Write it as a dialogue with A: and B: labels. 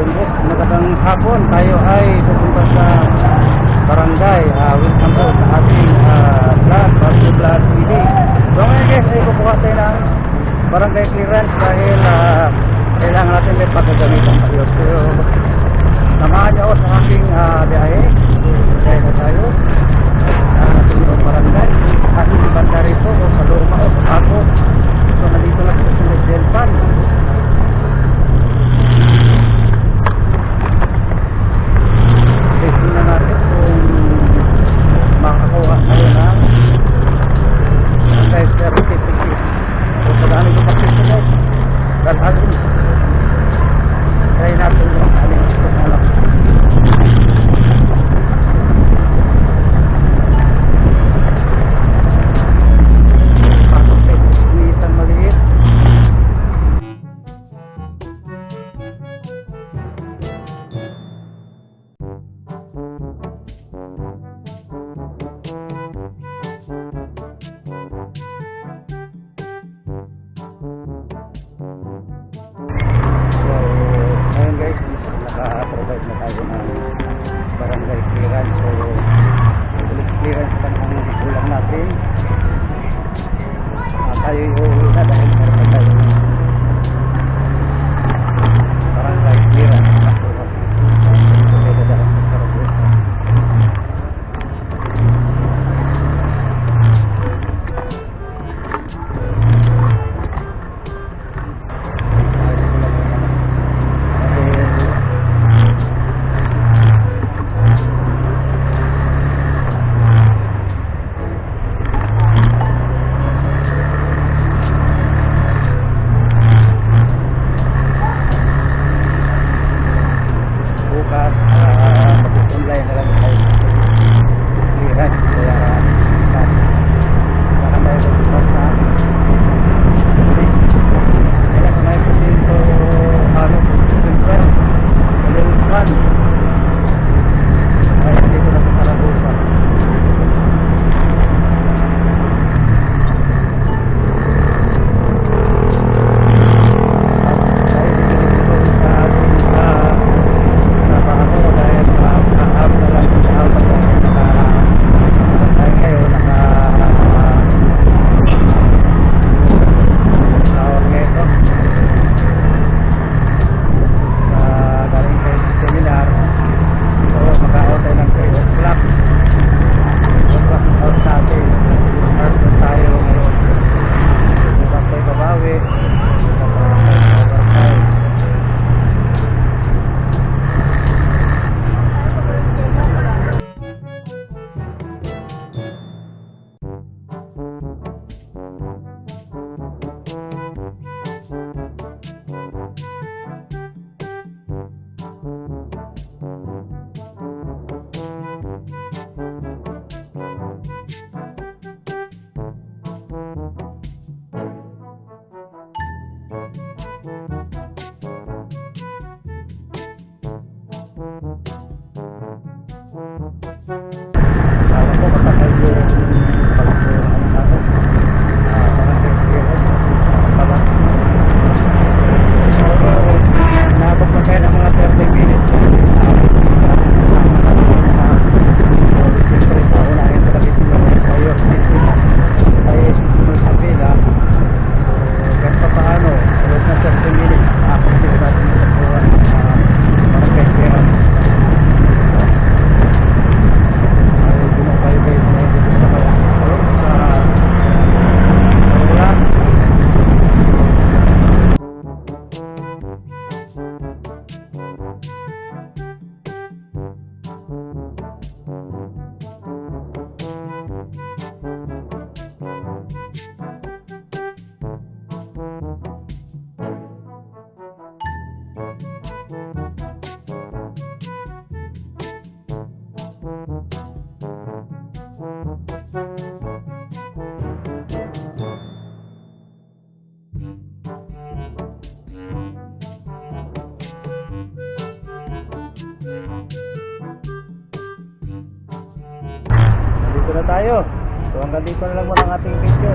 A: Bumbok. Magandang hapon. Tayo ay pupunta sa barangay. Uh, welcome po sa ating uh, vlog, Barangay Vlog TV. So ngayon guys, ay kukuha tayo ng barangay clearance dahil uh, kailangan natin may pagagamitan tayo. So, samahan niyo ako sa aking uh, biyahe. I Online na lang. dito na tayo. So hanggang dito na lang muna ang ating video.